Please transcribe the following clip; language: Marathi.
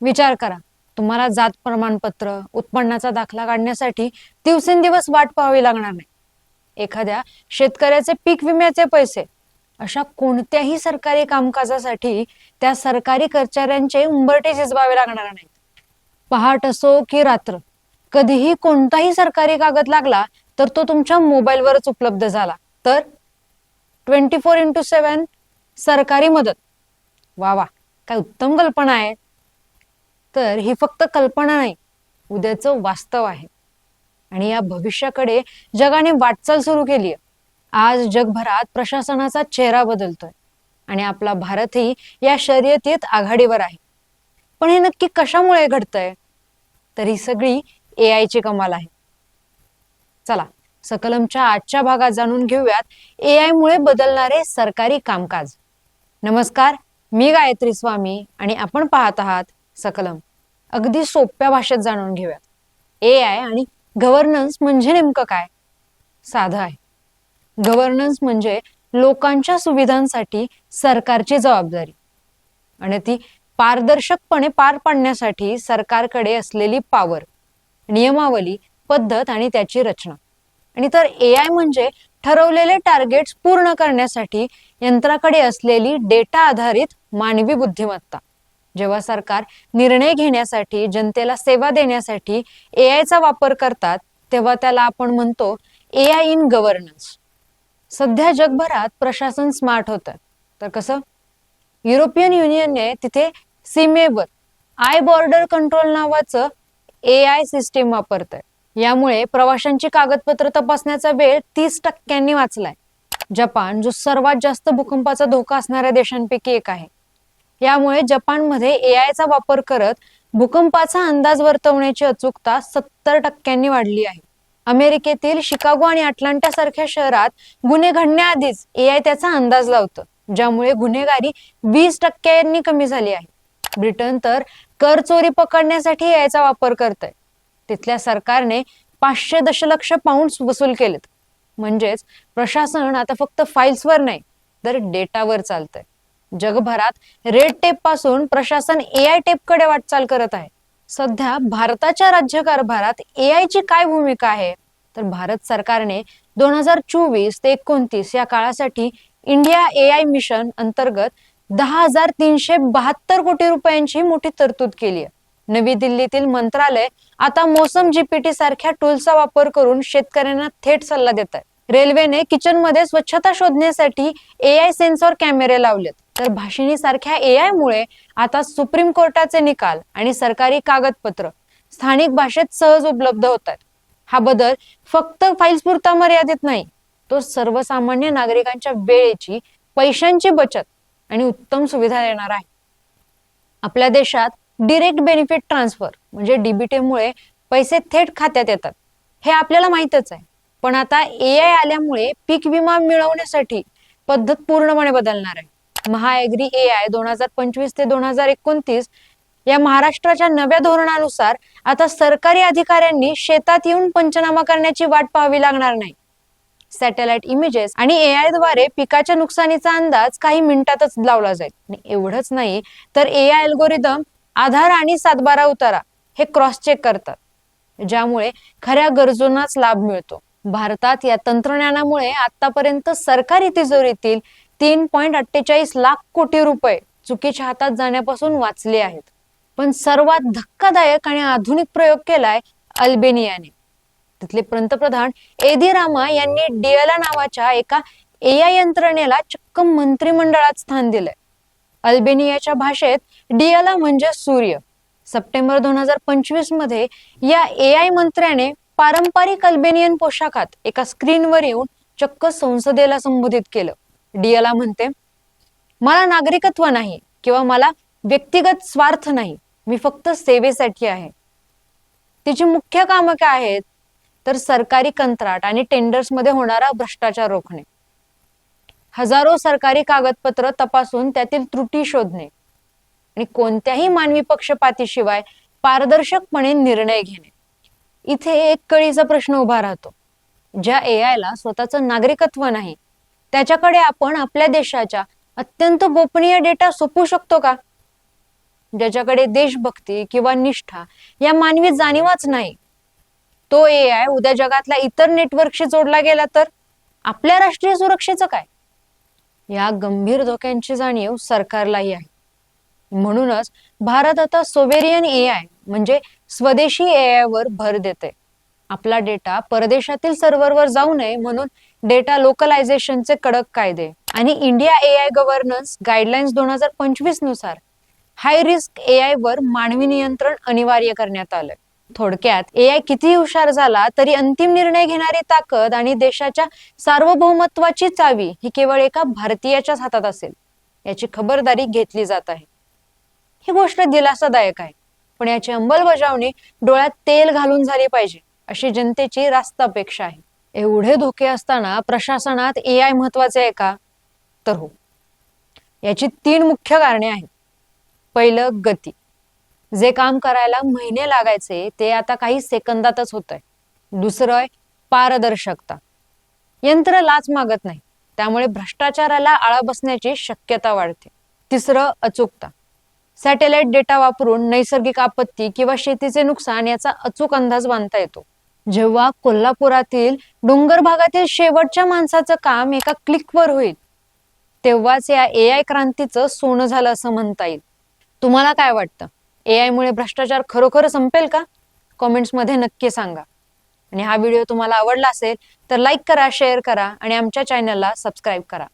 विचार करा. तुम्हाला जात प्रमाणपत्र उत्पन्नाचा दाखला काढण्यासाठी दिवसेंदिवस वाट पाहावी लागणार नाही. एखाद्या शेतकऱ्याचे पीक विम्याचे पैसे अशा कोणत्याही सरकारी कामकाजासाठी त्या सरकारी कर्मचाऱ्यांचे उंबरटे झिजवावे लागणार नाहीत. पहाट असो की रात्र कधीही कोणताही सरकारी कागद लागला तर तो तुमच्या मोबाईलवरच उपलब्ध झाला. तर ट्वेंटी फोर इंटू सेवन सरकारी मदत. वा वा काय उत्तम कल्पना आहे. तर ही फक्त कल्पना नाही. उद्याचं वास्तव आहे. आणि या भविष्याकडे जगाने वाटचाल सुरू केली आहे आज जगभरात प्रशासनाचा चेहरा बदलतोय. आणि आपला भारतही या शर्यतीत आघाडीवर आहे. पण हे नक्की कशामुळे घडतंय? तर ही सगळी ए आयची कमाल आहे. चला सकलमच्या आजच्या भागात जाणून घेऊयात ए आय मुळे बदलणारे सरकारी कामकाज. नमस्कार मी गायत्री स्वामी आणि आपण पाहत आहात सकलम. अगदी सोप्या भाषेत जाणून घेऊयात. ए आय आणि गव्हर्नन्स म्हणजे नेमकं काय? साधं आहे. गव्हर्नन्स म्हणजे लोकांच्या सुविधांसाठी सरकारची जबाबदारी. आणि ती पारदर्शकपणे पार पाडण्यासाठी सरकारकडे असलेली पावर नियमावली पद्धत आणि त्याची रचना. आणि तर ए आय म्हणजे ठरवलेले टार्गेट्स पूर्ण करण्यासाठी यंत्राकडे असलेली डेटा आधारित मानवी बुद्धिमत्ता. जेव्हा सरकार निर्णय घेण्यासाठी जनतेला सेवा देण्यासाठी ए आयचा वापर करतात तेव्हा त्याला आपण म्हणतो ए आय इन गव्हर्नन्स सध्या जगभरात प्रशासन स्मार्ट होतं. तर कसं? युरोपियन युनियनने तिथे सीमेवर आय बॉर्डर कंट्रोल नावाचं ए आय सिस्टीम वापरत यामुळे प्रवाशांची कागदपत्र तपासण्याचा वेळ तीस टक्क्यांनी वाचलाय. जपान जो सर्वात जास्त भूकंपाचा धोका असणाऱ्या देशांपैकी एक आहे. यामुळे जपानमध्ये एआयचा वापर करत भूकंपाचा अंदाज वर्तवण्याची अचूकता सत्तर टक्क्यांनी वाढली आहे. अमेरिकेतील शिकागो आणि अटलांटा सारख्या शहरात गुन्हे घडण्याआधीच एआय त्याचा अंदाज लावतं ज्यामुळे गुन्हेगारी वीस टक्क्यांनी कमी झाली आहे. ब्रिटन तर कर चोरी पकडण्यासाठी एआयचा वापर करत आहे तिथल्या सरकारने पाचशे दशलक्ष पाऊंड वसूल केलेत. म्हणजेच प्रशासन आता फक्त फाईल्सवर नाही तर डेटावर चालतंय. जगभरात रेड टेपपासून प्रशासन ए आय टेपकडे वाटचाल करत आहे. सध्या भारताच्या राज्यकारभारात ए आय ची काय भूमिका आहे? तर भारत सरकारने दोन हजार चोवीस ते एकोणतीस या काळासाठी इंडिया ए आय मिशन अंतर्गत दहा हजार तीनशे बहात्तर कोटी रुपयांची मोठी तरतूद केली आहे. नवी दिल्लीतील मंत्रालय आता मोसम जीपीटी सारख्या टूलचा वापर करून शेतकऱ्यांना थेट सल्ला देत आहे. रेल्वेने किचनमध्ये स्वच्छता शोधण्यासाठी ए आय सेन्सॉर कॅमेरे लावलेत. तर भाषिणी सारख्या ए आय मुळे आता सुप्रीम कोर्टाचे निकाल आणि सरकारी कागदपत्र स्थानिक भाषेत सहज उपलब्ध होतात. हा बदल फक्त फाईल्स पुरता मर्यादित नाही तो सर्वसामान्य नागरिकांच्या वेळेची पैशांची बचत आणि उत्तम सुविधा देणार आहे. आपल्या देशात डिरेक्ट बेनिफिट ट्रान्सफर म्हणजे डीबीटी मुळे पैसे थेट खात्यात येतात. हे आपल्याला माहितच आहे. पण आता ए आय आल्यामुळे पीक विमा मिळवण्यासाठी पद्धत पूर्णपणे बदलणार आहे. महाएग्री ए आय दोन हजार पंचवीस ते दोन हजार एकोणतीस या महाराष्ट्राच्या नव्या धोरणानुसार आता सरकारी अधिकाऱ्यांनी शेतात येऊन पंचनामा करण्याची वाट पाहावी लागणार नाही. सॅटेलाइट इमेजेस आणि ए आयद्वारे पिकाच्या नुकसानीचा अंदाज काही मिनिटातच लावला जाईल. एवढंच नाही तर ए आय अल्गोरिदम आधार आणि सातबारा उतारा हे क्रॉस चेक करतात ज्यामुळे खऱ्या गरजूंनाच लाभ मिळतो. भारतात या तंत्रज्ञानामुळे आतापर्यंत सरकारी तिजोरीतील तीन पॉईंट अठ्ठेचाळीस लाख कोटी रुपये चुकीच्या हातात जाण्यापासून वाचले आहेत. पण सर्वात धक्कादायक आणि आधुनिक प्रयोग केलाय अल्बेनियाने. तिथले पंतप्रधान एदी रामा यांनी डिएला नावाच्या एका ए आय यंत्रणेला चक्क मंत्रिमंडळात स्थान दिलंय. अल्बेनियाच्या भाषेत डीएला म्हणजे सूर्य. सप्टेंबर दोन हजार पंचवीसमध्ये या ए आय मंत्र्याने पारंपरिक अल्बेनियन पोशाखात एका स्क्रीनवर येऊन चक्क संसदेला संबोधित केलं. डिएला म्हणते मला नागरिकत्व नाही किंवा मला व्यक्तिगत स्वार्थ नाही. मी फक्त सेवेसाठी आहे. तिची मुख्य कामं काय आहेत? तर सरकारी कंत्राट आणि टेंडर्समध्ये होणारा भ्रष्टाचार रोखणे. हजारो सरकारी कागदपत्र तपासून त्यातील त्रुटी शोधणे. आणि कोणत्याही मानवी पक्षपातीशिवाय पारदर्शकपणे निर्णय घेणे. इथे एक कळीचा प्रश्न उभा राहतो. ज्या ए आय ला स्वतःचं नागरिकत्व नाही त्याच्याकडे आपण आपल्या देशाच्या अत्यंत गोपनीय डेटा सोपू शकतो का? ज्याच्याकडे देशभक्ती किंवा निष्ठा या मानवी जाणीवाच नाही. तो ए आय उद्या जगातल्या इतर नेटवर्कशी जोडला गेला तर आपल्या राष्ट्रीय सुरक्षेचं काय? या गंभीर धोक्यांची जाणीव सरकारलाही आहे. म्हणूनच भारत आता सोवेरियन ए आय म्हणजे स्वदेशी ए आय वर भर देते आपला डेटा परदेशातील सर्व्हरवर जाऊ नये म्हणून डेटा लोकलायझेशनचे कडक कायदे आणि India A I governance guidelines दोन हजार पंचवीसनुसार हाय रिस्क ए आय वर मानवी नियंत्रण अनिवार्य करण्यात आलंय. थोडक्यात ए आय किती हुशार झाला तरी अंतिम निर्णय घेणारी ताकद आणि देशाच्या सार्वभौमत्वाची चावी ही केवळ एका भारतीयाच्याच हातात असेल याची खबरदारी घेतली जात आहे. ही गोष्ट दिलासादायक आहे पण याची अंमलबजावणी डोळ्यात तेल घालून झाली पाहिजे अशी जनतेची रास्त अपेक्षा आहे. एवढे धोके असताना प्रशासनात ए आय महत्त्वाचे आहे का? तर हो. याची तीन मुख्य कारणे आहेत. पहिलं गती. जे काम करायला महिने लागायचे ते आता काही सेकंदातच होत आहे दुसरं आहे पारदर्शकता. यंत्र लाच मागत नाही. त्यामुळे भ्रष्टाचाराला आळा बसण्याची शक्यता वाढते. तिसरं अचूकता. सॅटेलाइट डेटा वापरून नैसर्गिक आपत्ती किंवा शेतीचे नुकसान याचा अचूक अंदाज बांधता येतो. जेव्हा कोल्हापुरातील डोंगर भागातील शेवटच्या माणसाचं काम एका क्लिकवर होईल तेव्हाच या ए आय क्रांतीचं सोनं झालं असं म्हणता येईल. तुम्हाला काय वाटतं? ए आयमुळे भ्रष्टाचार खरोखर संपेल का? कॉमेंट्समध्ये नक्की सांगा. आणि हा व्हिडिओ तुम्हाला आवडला असेल तर लाईक करा शेअर करा आणि आमच्या चॅनलला सबस्क्राईब करा.